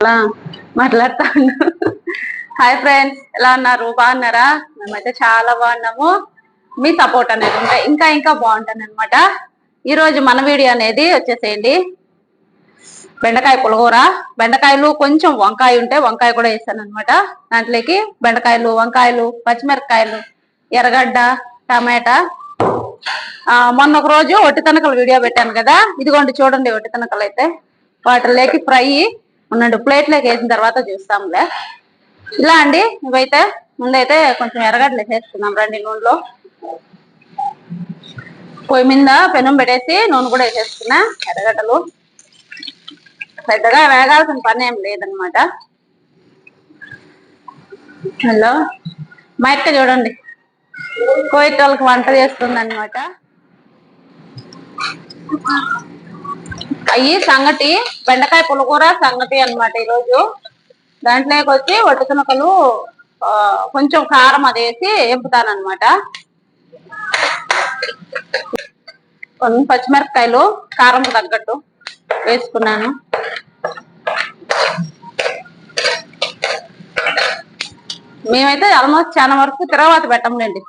అలా మాట్లాడతాను. Hi friends ఎలా ఉన్నారు? బాగున్నారా? మేమైతే చాలా బాగున్నాము. మీ సపోర్ట్ అనేది ఉంటే ఇంకా ఇంకా బాగుంటుంది అనమాట ఈరోజు మన వీడియో అనేది వచ్చేసేయండి. బెండకాయ పులగూర బెండకాయలు కొంచెం వంకాయ ఉంటే వంకాయ కూడా వేస్తాను అనమాట దాంట్లోకి బెండకాయలు వంకాయలు పచ్చిమిరపకాయలు ఎర్రగడ్డ టమాటా. మొన్న ఒక రోజు ఒట్టి తనకలు వీడియో పెట్టాను కదా. ఇదిగోండి చూడండి ఒట్టి తనకలు అయితే వాటిలోకి ఫ్రై ఉండండి ప్లేట్లోకి వేసిన తర్వాత చూస్తాంలే. ఇలా అండి ఇవైతే ముందైతే కొంచెం ఎర్రగడ్డలు వేసేసుకుందాం రండి నూనెలో. పొయ్యి మీద పెనం పెట్టేసి నూనె కూడా వేసేసుకున్నా ఎర్రగడ్డలు. పెద్దగా వేగాల్సిన పని ఏం లేదనమాట హలో మా అక్క చూడండి. కోయిట్ వాళ్ళకి వంట చేస్తుంది అనమాట అయ్యి సంగటి బెండకాయ పులకూర సంగటి అన్నమాట ఈరోజు. దాంట్లోకి వచ్చి వట్టుకునకలు కొంచెం కారం అది వేసి ఎంపుతానమాట కొన్ని పచ్చిమిరపకాయలు కారం తగ్గట్టు వేసుకున్నాను. మేమైతే ఆల్మోస్ట్ చాలా వరకు తిరగబాత పెట్టంలేండి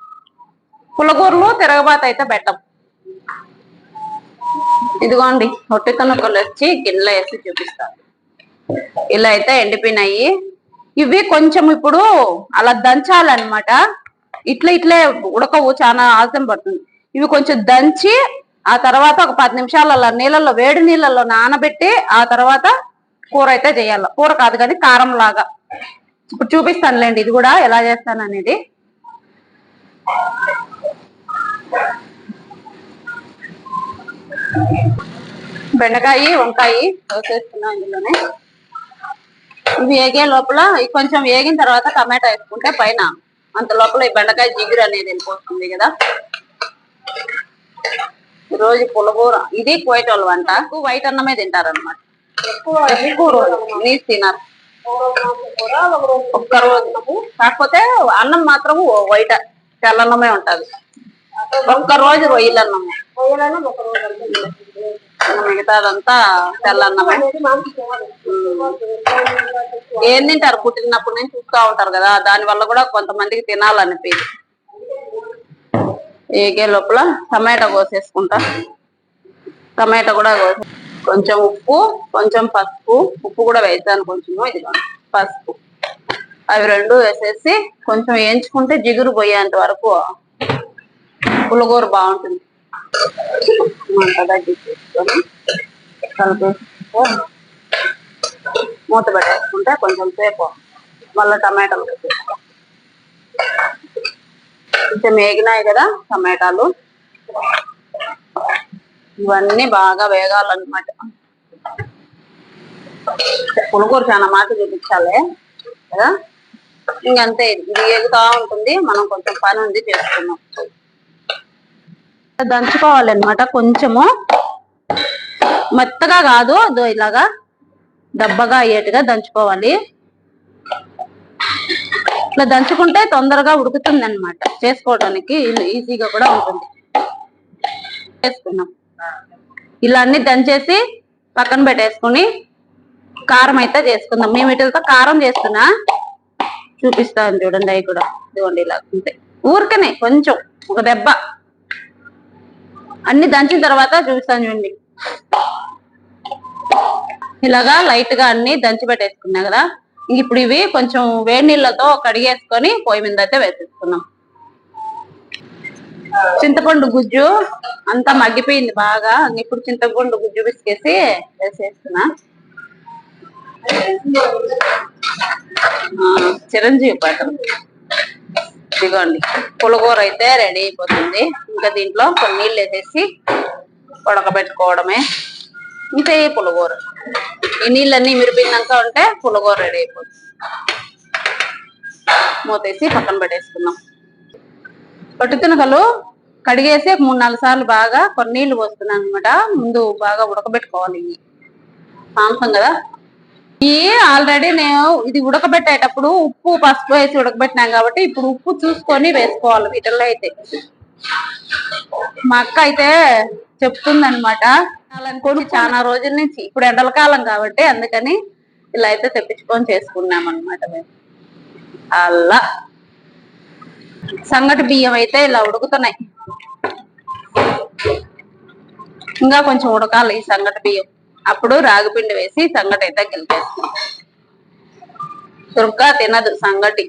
పులకూరలు తిరగబాత అయితే పెట్టం. ఇదిగోండి ఒట్టి తొనకలు వచ్చి గిన్నెలో వేసి చూపిస్తాను ఇలా అయితే ఎండిపోయినాయి. ఇవి కొంచెం ఇప్పుడు అలా దంచాలన్నమాట. ఇట్లా ఇట్లే ఉడకవు చాలా ఆలస్యం పడుతుంది. ఇవి కొంచెం దంచి ఆ తర్వాత ఒక పది నిమిషాలు అలా నీళ్ళల్లో వేడి నీళ్ళల్లో నానబెట్టి ఆ తర్వాత కూర అయితే చేయాలి. కూర కాదు కానీ కారం లాగా. ఇప్పుడు చూపిస్తానులేండి ఇది కూడా ఎలా చేస్తాను అనేది బెండకాయ వంకాయ వేసేస్తున్నా ఇందులోనే. ఇవి వేగే లోపల ఇవి కొంచెం వేగిన తర్వాత టమాటా వేసుకుంటే పైన అంత లోపల ఈ బెండకాయ జిగురు అనేది వెళ్ళిపోతుంది కదా. రోజు పులగూర ఇది కోయట వాళ్ళు వంట ఎక్కువ వైట్ అన్నమే తింటారు అనమాట ఎక్కువ రోజు నీసు తినరు ఒక్క రోజు కాకపోతే అన్నం మాత్రం వైట్ తెల్లన్నమే ఉంటది. ఒక్క రోజు రొయ్యలు అన్నమే ఇంకా మిగతాదంతా తెల్లన్నమే. ఏం తింటారు? పుట్టినప్పుడు నుంచి చూస్తూ ఉంటారు కదా దాని వల్ల కూడా కొంతమందికి తినాలనిపించదు ఏగే లోపల? టమాటా కోసేసుకుంటా. టమాటా కూడా కోసే కొంచెం ఉప్పు కొంచెం పసుపు. ఉప్పు కూడా వేసాను కొంచెం ఇది పసుపు. అవి రెండు వేసేసి కొంచెం వేయించుకుంటే జిగురు పోయేంత వరకు పులగూర బాగుంటుంది. మంట తగ్గించేసుకొని మూత పెట్టేసుకుంటే కొంచెం సేపు మళ్ళీ టమాటాలు వేసేసుకో కొంచెం వేగినాయి కదా టమాటాలు ఇవన్నీ బాగా వేగాలన్నమాట పులకూర చాలా మాట చూపించాలి కదా ఇంకంతే ఇది వేగుతా ఉంటుంది మనం కొంచెం పని ఉంది చేసుకున్నాం దంచుకోవాలన్నమాట కొంచెము. మెత్తగా కాదు అదో ఇలాగా దబ్బగా అయ్యేట్టుగా దంచుకోవాలి. ఇట్లా దంచుకుంటే తొందరగా ఉడుకుతుంది అనమాట చేసుకోవడానికి ఈజీగా కూడా ఉంటుంది. చేసుకున్నాం ఇలా అన్ని దంచేసి పక్కన పెట్టేసుకుని కారం అయితే చేసుకుందాం. మేము వీటితో కారం చేస్తున్నా. చూపిస్తాను చూడండి అవి కూడా. ఇదిగోండి ఇలా ఉంటాయి ఊరికనే కొంచెం ఒక దెబ్బ. అన్ని దంచిన తర్వాత చూపిస్తాను చూడండి. ఇలాగా లైట్గా అన్ని దంచి పెట్టేసుకున్నా కదా. ఇప్పుడు ఇవి కొంచెం వేడి నీళ్ళతో కడిగేసుకొని పొయ్యి మీద అయితే వేసేసుకున్నాం. చింతపండు గుజ్జు అంతా మగ్గిపోయింది బాగా. ఇప్పుడు చింతపండు గుజ్జు పిసికేసి వేసేస్తున్నా. చిరంజీవి పాటలు ఇదిగోండి పులగూర అయితే రెడీ అయిపోతుంది. ఇంకా దీంట్లో కొన్ని నీళ్ళు వేసేసి ఉడకబెట్టుకోవడమే. ఇంతే పులగూర ఈ నీళ్ళన్నీ మిరిపోయినాక ఉంటే పులగూర రెడీ అయిపోతుంది. మూతేసి పక్కన పెట్టేసుకున్నాం పట్టు తినకలు కడిగేసి ఒక మూడు నాలుగు సార్లు బాగా కొన్ని నీళ్ళు పోస్తున్నాను అనమాట ముందు బాగా ఉడకబెట్టుకోవాలి మాంసం కదా? ఈ ఆల్రెడీ నేను ఇది ఉడకబెట్టేటప్పుడు ఉప్పు పసుపు వేసి ఉడకబెట్టినాం కాబట్టి ఇప్పుడు ఉప్పు చూసుకొని వేసుకోవాలి వీటిల్లో అయితే. మా అక్క అయితే చెప్తుందనమాట అనుకోని చాలా రోజుల నుంచి ఇప్పుడు ఎండల కాలం కాబట్టి అందుకని ఇలా అయితే తెప్పించుకొని చేసుకున్నాం అనమాట మేము. అలా. సంగటి బియ్యం అయితే ఇలా ఉడుకుతున్నాయి. ఇంకా కొంచెం ఉడకాలి ఈ సంగటి బియ్యం. అప్పుడు రాగిపిండి వేసి సంగటి అయితే గెలిపేస్తాం దుర్గా తినదు సంగటి.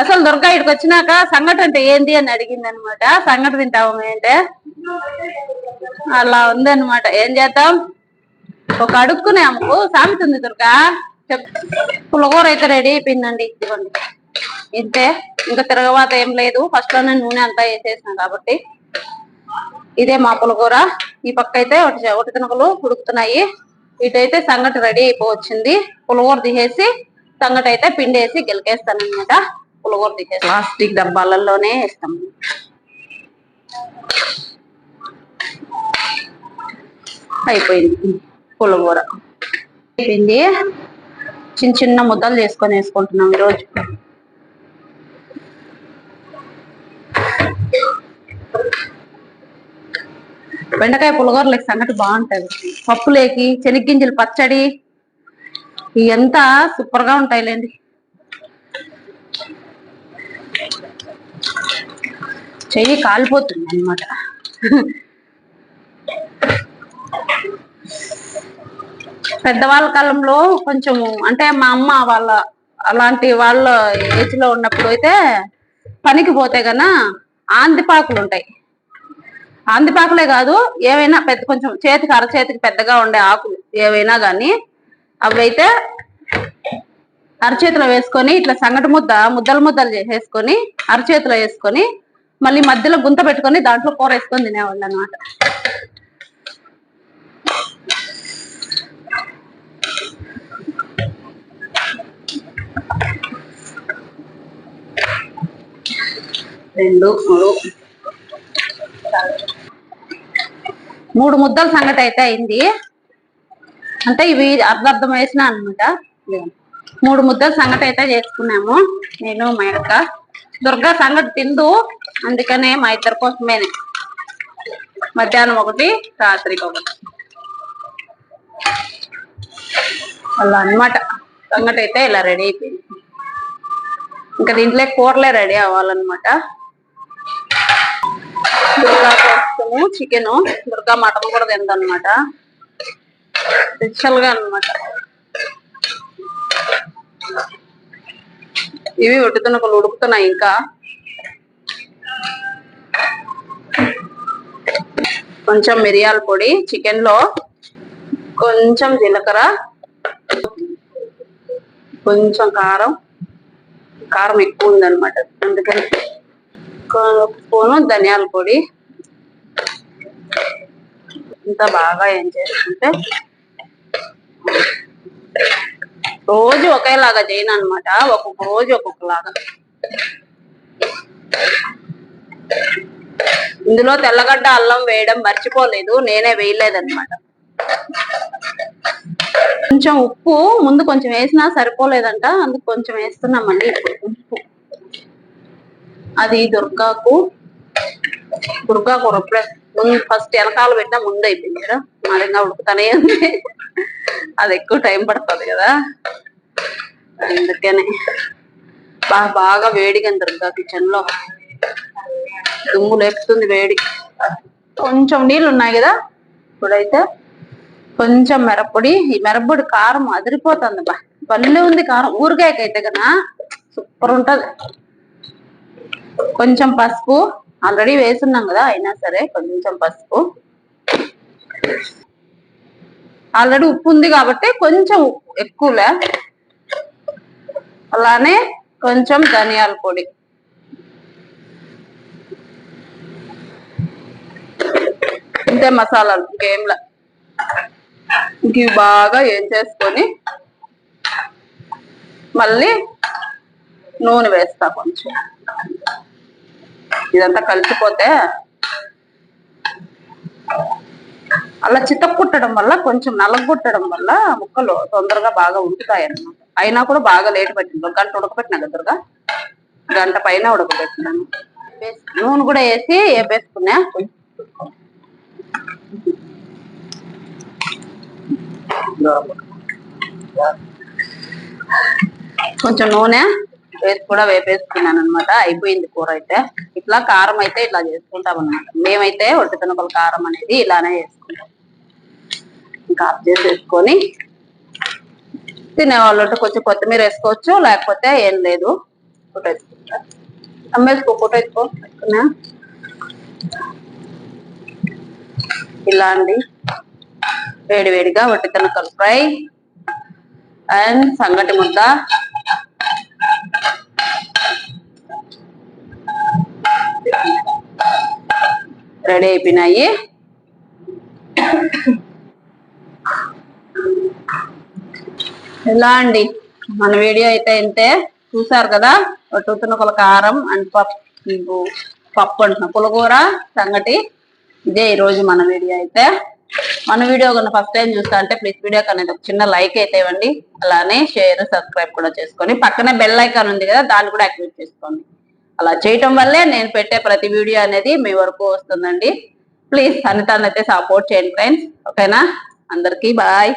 అసలు దుర్గా ఇక్కడికి వచ్చినాక సంగటి అంటే ఏంటి అని అడిగింది అనమాట సంగటి తింటాము అంటే? అలా ఉంది అనమాట ఏం చేద్దాం? ఒక అడుక్కునే అమ్మకు సామెత ఉంది దుర్గా. పులగూర అయితే రెడీ అయిపోయిందండి. ఇదిగోండి. ఇంతే ఇంకా తిరగవాత ఏం లేదు. ఫస్ట్లోనే నూనె అంతా వేసేసిన కాబట్టి. ఇదే మా పులగూర. ఈ పక్క అయితే ఒకటి ఒకటి తినకలు ఉడుకుతున్నాయి. ఇటైతే సంగటి రెడీ అయిపోవచ్చింది. పులగూర తీసేసి సంగటి అయితే పిండి వేసి గెలికేస్తాను అనమాట పులగూర తీసేసి ప్లాస్టిక్ డబ్బాలలోనే వేస్తాం. అయిపోయింది. పులగూర. అయిపోయింది. చిన్న చిన్న ముద్దలు చేసుకొని వేసుకుంటున్నాం ఈరోజు. బెండకాయ పులగూరలకి సంగతి బాగుంటది పప్పులేకి చెనిగ్గింజలు పచ్చడి ఇవంతా సూపర్గా ఉంటాయిలేండి. చెయ్యి కాలిపోతుంది అనమాట పెద్దవాళ్ళ కాలంలో కొంచెం అంటే మా అమ్మ వాళ్ళ అలాంటి వాళ్ళ ఏజ్లో ఉన్నప్పుడు అయితే పనికి పోతే గన ఆందిపాకులు ఉంటాయి అందిపాకులే కాదు ఏవైనా పెద్ద కొంచెం చేతికి అరచేతికి పెద్దగా ఉండే ఆకులు ఏవైనా గాని అవైతే అరచేతిలో వేసుకొని ఇట్లా సంగటి ముద్ద ముద్దలు ముద్దలు చేసేసుకొని అరచేతిలో వేసుకొని మళ్ళీ మధ్యలో గుంత పెట్టుకొని దాంట్లో కూర వేసుకొని తినేవాళ్ళు అనమాట రెండు మూడు. మూడు ముద్దల సంగతి అయితే అయింది. అంటే ఇవి అర్ధర్థం వేసిన అనమాట మూడు ముద్దల సంగతి అయితే చేసుకున్నాము నేను మా యొక్క దుర్గా సంగటి తిందు అందుకనే మా ఇద్దరి కోసమే మధ్యాహ్నం ఒకటి రాత్రికి ఒకటి. అలా అన్నమాట. సంగటి అయితే ఇలా రెడీ అయిపోయింది. ఇంకా దీంట్లో కూరలే రెడీ అవ్వాలన్నమాట. దుర్గా కోసము చికెన్ దుర్గా మటన్ కూడా తిందనమాట స్పెషల్గా అనమాట ఇవి ఉడుతున్నకలు ఉడుకుతున్నాయి ఇంకా. కొంచెం మిరియాల పొడి చికెన్లో కొంచెం జీలకర్ర కొంచెం కారం కారం ఎక్కువ ఉందన్నమాట. అందుకని ఒక స్పూను ధనియాల పొడి ఇంత బాగా ఏం చేస్తుంటే రోజు ఒకేలాగా చేయను అనమాట ఒక్కొక్క రోజు ఒక్కొక్కలాగా. ఇందులో తెల్లగడ్డ అల్లం వేయడం మర్చిపోలేదు. నేనే వేయలేదన్నమాట. కొంచెం ఉప్పు ముందు కొంచెం వేసినా సరిపోలేదంట. అందుకు కొంచెం వేస్తున్నామండి ఉప్పు. అది దుర్గాకు దుర్గాకు రొప్పుడే ముందు ఫస్ట్ వెనకాల పెట్టినా ముందు అయిపోయింది కదా? మరింగా ఉడుకుతానే ఉంది. అది ఎక్కువ టైం పడుతుంది కదా? అందుకనే. బాగా బాగా వేడిగా ఉంది కిచెన్లో. దుమ్ము లేపుతుంది వేడి. కొంచెం నీళ్ళు ఉన్నాయి కదా? ఇప్పుడైతే కొంచెం మిరప్పొడి ఈ మిరప్పొడి కారం అదిరిపోతుంది బా. పల్లె ఉంది కారం. ఊరికాయకైతే కదా సూపర్ ఉంటది. కొంచెం పసుపు ఆల్రెడీ వేసున్నాం కదా అయినా సరే కొంచెం పసుపు. ఆల్రెడీ ఉప్పు ఉంది కాబట్టి కొంచెం ఎక్కువలే. అలానే కొంచెం ధనియాల పొడి. ఇంతే మసాలాలు ఇంకేంలా. ఇవి బాగా ఏం చేసుకొని మళ్ళీ నూనె వేస్తా కొంచెం. ఇదంతా కలిసిపోతే అలా చితక్కుట్టడం వల్ల కొంచెం నలగొట్టడం వల్ల ముక్కలు తొందరగా బాగా ఉడుకుతాయి అన్నమాట అయినా కూడా బాగా లేట్ పెట్టింది. ఒక గంట ఉడకపెట్టినా కదరుగా గంట పైన ఉడకబెట్టినాను. నూనె కూడా వేసి వేపేసుకున్నా. కొంచెం నూనె వేసి కూడా వేపేసుకున్నాను అనమాట అయిపోయింది కూర అయితే. ఇట్లా కారం అయితే ఇట్లా చేసుకుంటాం అనమాట మేమైతే ఒట్టి తినకల కారం అనేది ఇలానే చేసుకుంటాం. ఇంకా ఆఫ్ చేసేసుకొని తినేవాళ్ళు కొంచెం కొత్తిమీర వేసుకోవచ్చు లేకపోతే ఏం లేదు. ఫోటో వేసుకుంటా అమ్మేసుకో ఫోటో వేసుకో పెట్టుకున్నా ఇలా అండి. వేడి వేడిగా వట్టి తినకలు ఫ్రై అండ్ సంగటి ముద్ద. రెడీ అయిపోయినాయి ఇలా అండి? మన వీడియో అయితే ఇంతే. చూసారు కదా? ఒక కారం అండ్ పప్పు పప్పు అంటున్నా. పులగూర సంగటి. ఇదే ఈరోజు మన వీడియో అయితే. మన వీడియో కన్నా ఫస్ట్ టైం చూస్తా అంటే ప్లీజ్ వీడియో అనేది ఒక చిన్న లైక్ అయితే ఇవ్వండి. అలానే షేర్ సబ్స్క్రైబ్ కూడా చేసుకొని. పక్కనే బెల్ ఐకాన్ ఉంది కదా దాన్ని కూడా యాక్టివేట్ చేసుకోండి. అలా చేయటం వల్లే నేను పెట్టే ప్రతి వీడియో అనేది మీ వరకు వస్తుందండి. ప్లీజ్ అనితాన్ని అయితే సపోర్ట్ చేయండి ఫ్రెండ్స్ ఓకేనా అందరికీ బాయ్